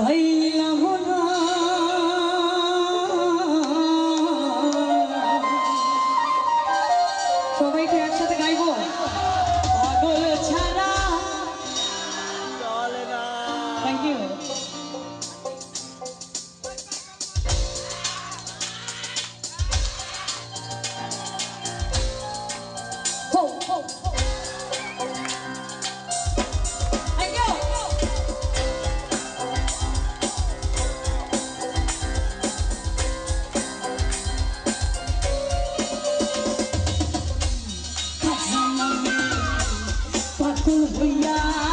পাইলাম না। সবাইকে একসাথে গাইবো? পাগল ছা হইয়া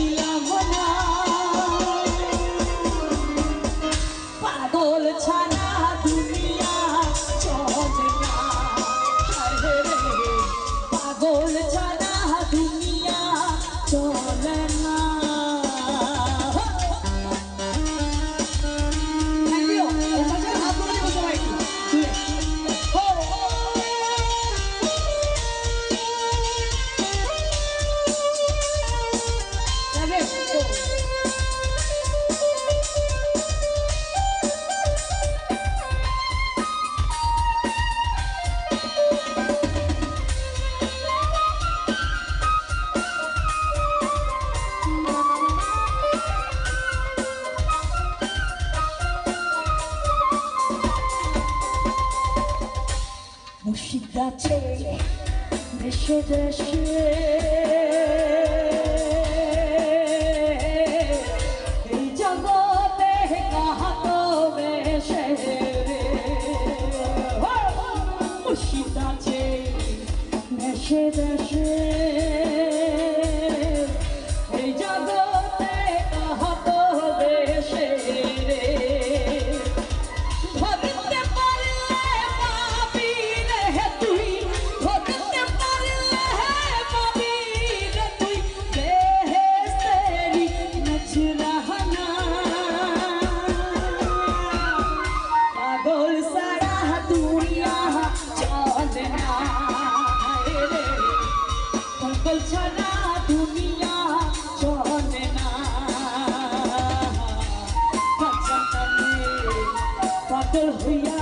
পাইলাম আছে দেশে দেশে। এই জগতে কাহাত বেশে মুর্শিদ আছে দেশে দেশে। পাগল ছাড়া দুনিয়া চলে না। পাগল হইয়া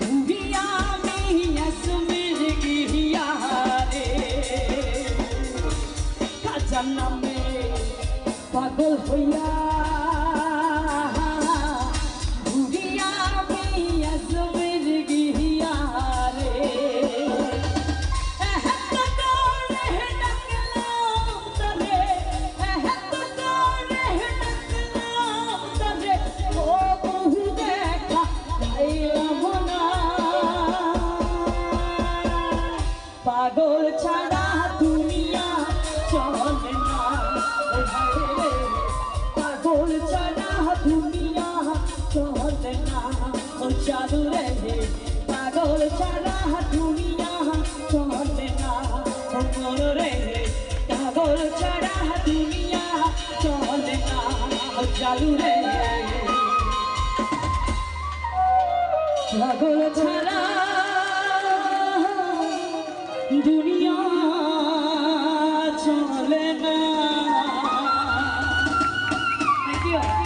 ঘুরিয়া আমি আসমির গিয়া রে। কাজার নামে পাগল হইয়া চালু রে পাগল ছাড়া দুনিয়া চলে না। মন রে পাগল ছাড়া দুনিয়া চলে না। চালু রে পাগল ছাড়া দুনিয়া চলে না। Thank you.